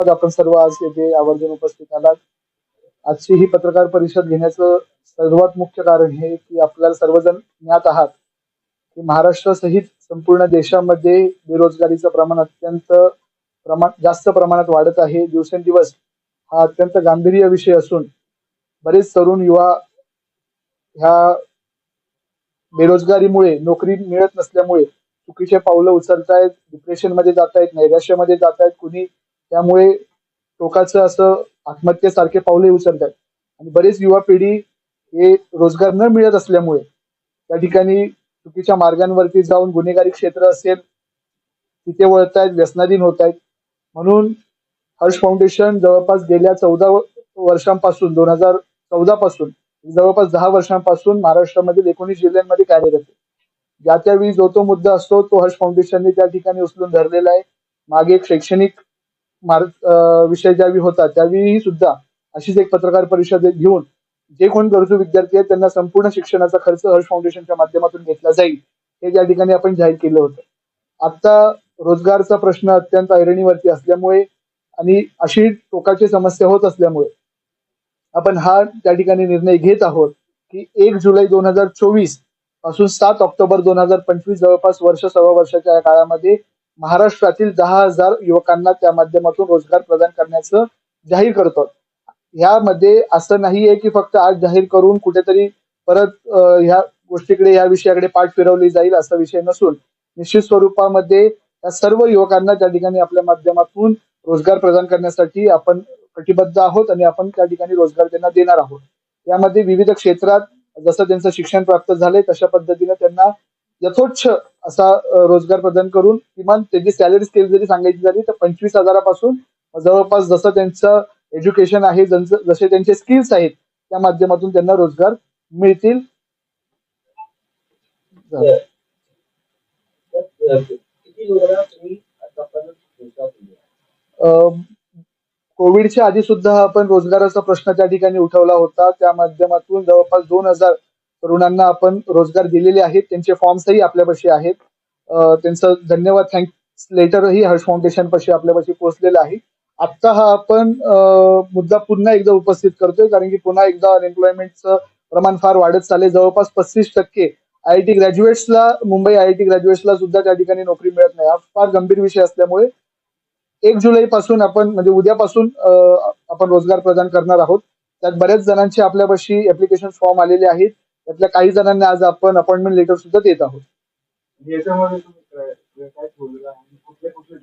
आपण सर्व आज येथे आवर्जून उपस्थित आलात. आजची ही पत्रकार परिषद घेण्याचं सर्वात मुख्य कारण हे की आपल्याला सर्वजण ज्ञात आहात की महाराष्ट्रासहित संपूर्ण देशामध्ये बेरोजगारीचं प्रमाण अत्यंत प्रमाण जास्त प्रमाणात वाढत आहे. दिवसेंदिवस हा अत्यंत गांभीर्य विषय असून बरेच तरुण युवा ह्या बेरोजगारीमुळे नोकरी मिळत नसल्यामुळे चुकीचे पावलं उचलतायत डिप्रेशनमध्ये जात आहेत नैराश्यामध्ये जात आहेत कुणी त्यामुळे टोकाचं असं आत्महत्येसारखे पावले उचलत आहेत आणि बरेच युवा पिढी हे रोजगार न मिळत असल्यामुळे त्या ठिकाणी चुकीच्या मार्गांवरती जाऊन गुन्हेगारी क्षेत्र असेल तिथे वळत आहेत व्यसनाधीन होत आहेत म्हणून हर्ष फाउंडेशन जवळपास गेल्या चौदा वर्षांपासून दोन हजार चौदा पासून जवळपास दहा वर्षांपासून महाराष्ट्रामधील एकोणीस जिल्ह्यांमध्ये कार्यरत आहे. ज्या त्यावेळी जो तो मुद्दा असतो तो हर्ष फाउंडेशनने त्या ठिकाणी उचलून धरलेला आहे. मागे एक शैक्षणिक मार्ग विषय ज्यावेळी होता त्यावेळी सुद्धा अशीच एक पत्रकार परिषद घेऊन जे कोण गरजू विद्यार्थी आहेत त्यांना संपूर्ण शिक्षणाचा खर्च हर्ष फाउंडेशनच्या माध्यमातून घेतला जाईल हे त्या ठिकाणी आपण जाहीर केलं होतं. आता रोजगारचा प्रश्न अत्यंत ऐरणीवरती असल्यामुळे आणि अशी टोकाची समस्या होत असल्यामुळे आपण हा त्या ठिकाणी निर्णय घेत आहोत की एक जुलै दोन हजार चोवीसपासून सात ऑक्टोबर दोन हजार पंचवीस जवळपास वर्ष सव्वा वर्षाच्या या काळामध्ये महाराष्ट्रातील दहा हजार युवकांना त्या माध्यमातून रोजगार प्रदान करण्याचं जाहीर करतो. ह्यामध्ये असं नाहीये की फक्त आज जाहीर करून कुठेतरी परत ह्या गोष्टीकडे या विषयाकडे पाठ फिरवली जाईल असा विषय नसून निश्चित स्वरूपामध्ये या सर्व युवकांना त्या ठिकाणी आपल्या माध्यमातून रोजगार प्रदान करण्यासाठी आपण कटिबद्ध आहोत आणि आपण त्या ठिकाणी रोजगार त्यांना देणार आहोत. यामध्ये विविध क्षेत्रात जसं त्यांचं शिक्षण प्राप्त झालंय तशा पद्धतीने त्यांना यथोच्छ असा रोजगार प्रदान करून किमान त्याची सॅलरी स्केल जरी सांगायची झाली तर पंचवीस हजारापासून जवळपास जसं त्यांचं एज्युकेशन आहे जसे त्यांचे स्किल्स आहेत त्या माध्यमातून त्यांना रोजगार मिळतील. कोविडच्या आधी सुद्धा आपण रोजगाराचा प्रश्न त्या ठिकाणी उठवला होता. त्या माध्यमातून जवळपास दोन हजार तरुणांना आपण रोजगार दिलेले आहेत. त्यांचे फॉर्म्सही आपल्यापाशी आहेत. त्यांचं धन्यवाद. थँक्स लेटरही हर्ष फाउंडेशन पाशी आपल्यापाशी पोहोचलेलं आहे. आत्ता हा आपण मुद्दा पुन्हा एकदा उपस्थित करतोय कारण की पुन्हा एकदा अनएम्प्लॉयमेंटचं प्रमाण फार वाढत चालले जवळपास पस्तीस टक्के आय आय टी ग्रॅज्युएट्सला मुंबई आय आय टी ग्रॅज्युएट्सला सुद्धा त्या ठिकाणी नोकरी मिळत नाही. हा फार गंभीर विषय असल्यामुळे एक जुलै पासून आपण म्हणजे उद्यापासून आपण रोजगार प्रदान करणार आहोत. त्यात बऱ्याच जणांचे आपल्यापाशी ऍप्लिकेशन फॉर्म आलेले आहेत. त्यातल्या काही जणांना आज आपण अपॉइंटमेंट लेटर सुद्धा देत आहोत. याच्यामध्ये कुठले कुठले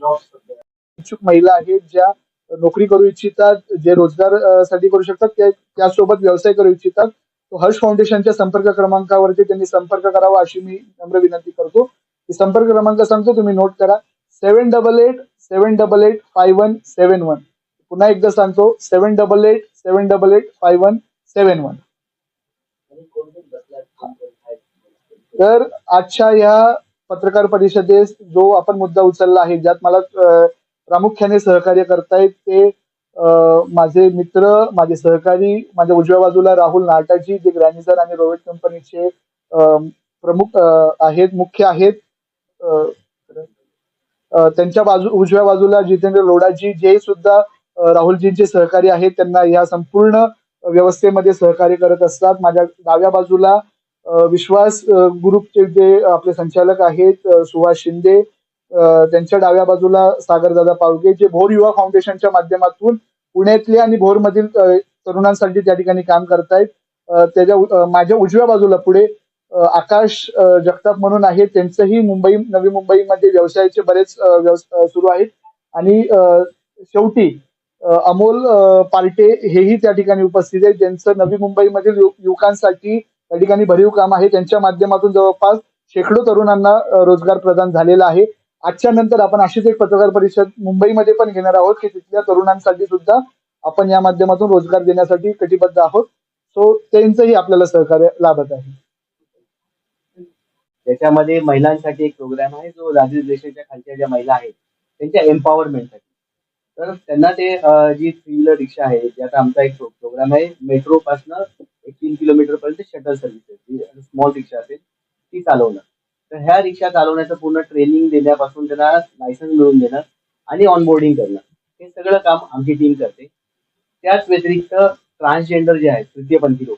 इच्छुक महिला आहेत ज्या नोकरी करू इच्छितात जे रोजगारसाठी करू शकतात त्या- त्यासोबत व्यवसाय करू इच्छितात. तो हर्ष फाउंडेशनच्या संपर्क क्रमांकावरती त्यांनी संपर्क करावा अशी मी नम्र विनंती करतो. संपर्क क्रमांक सांगतो तुम्ही नोट करा. Seven double eight seven double eight five one seven one पुन्हा एकदा सांगतो seven double eight seven double eight five one seven one आणि कोण कोण बसलाय कोण कोण आहेत? तर आजच्या या पत्रकार परिषदेस जो आपण मुद्दा उचलला आहे ज्यात मला प्रामुख्याने सहकार्य करतायत ते माझे मित्र माझे सहकारी माझ्या उजव्या बाजूला राहुल नाटाजी जे ग्रॅनिझर आणि रोवेट कंपनीचे प्रमुख आहेत मुख्य आहेत. त्यांच्या बाजू उजव्या बाजूला जितेंद्र लोडाजी जे सुद्धा राहुलजींचे सहकारी आहेत त्यांना या संपूर्ण व्यवस्थेमध्ये सहकार्य करत असतात. माझ्या डाव्या बाजूला विश्वास ग्रुपचे जे आपले संचालक आहेत सुभाष शिंदे त्यांच्या डाव्या बाजूला सागरदादा पावगे जे भोर युवा फाउंडेशनच्या माध्यमातून पुण्यातल्या आणि भोरमधील तरुणांसाठी त्या ठिकाणी काम करतायत. त्याच्या माझ्या उजव्या बाजूला पुढे आकाश जगताप म्हणून आहे. त्यांचंही मुंबई नवी मुंबईमध्ये व्यवसायाचे बरेच सुरू आहेत. आणि शेवटी अमोल पार्टे हेही त्या ठिकाणी उपस्थित आहेत. ज्यांचं नवी मुंबईमधील यु- युवकांसाठी त्या ठिकाणी भरीव काम आहे. त्यांच्या माध्यमातून जवळपास शेकडो तरुणांना रोजगार प्रदान झालेला आहे. आजच्या नंतर आपण अशीच एक पत्रकार परिषद मुंबईमध्ये पण घेणार आहोत की तिथल्या तरुणांसाठी सुद्धा आपण या माध्यमातून रोजगार देण्यासाठी कटिबद्ध आहोत. सो त्यांचंही आपल्याला सहकार्य लाभत आहे. त्याच्यामध्ये महिलांसाठी एक प्रोग्राम आहे जो राजेश देशाच्या खालच्या ज्या महिला आहेत त्यांच्या एम्पॉवरमेंटसाठी तर त्यांना ते जी थ्री व्हीलर रिक्षा आहे जे आता आमचा एक प्रोग्राम आहे मेट्रो पासनं तीन किलोमीटर पर्यंत शटल सर्व्हिस स्मॉल रिक्षा असेल ती चालवणं तर ह्या रिक्षा चालवण्याचं पूर्ण ट्रेनिंग देण्यापासून त्यांना लायसन्स मिळवून देणं आणि ऑनबोर्डिंग करणं हे सगळं काम आमची टीम करते. त्याच व्यतिरिक्त ट्रान्सजेंडर जे आहेत तृतीयपंथी लोक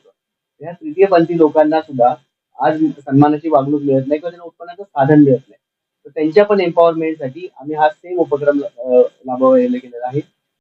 ह्या तृतीयपंथी लोकांना सुद्धा आज सन्मानाची वागणूक मिळत नाही किंवा त्यांना उत्पन्नाचं साधन मिळत नाही. तर त्यांच्या पण एम्पॉवरमेंटसाठी आम्ही हा सेम उपक्रम अं, गेलेला आहे.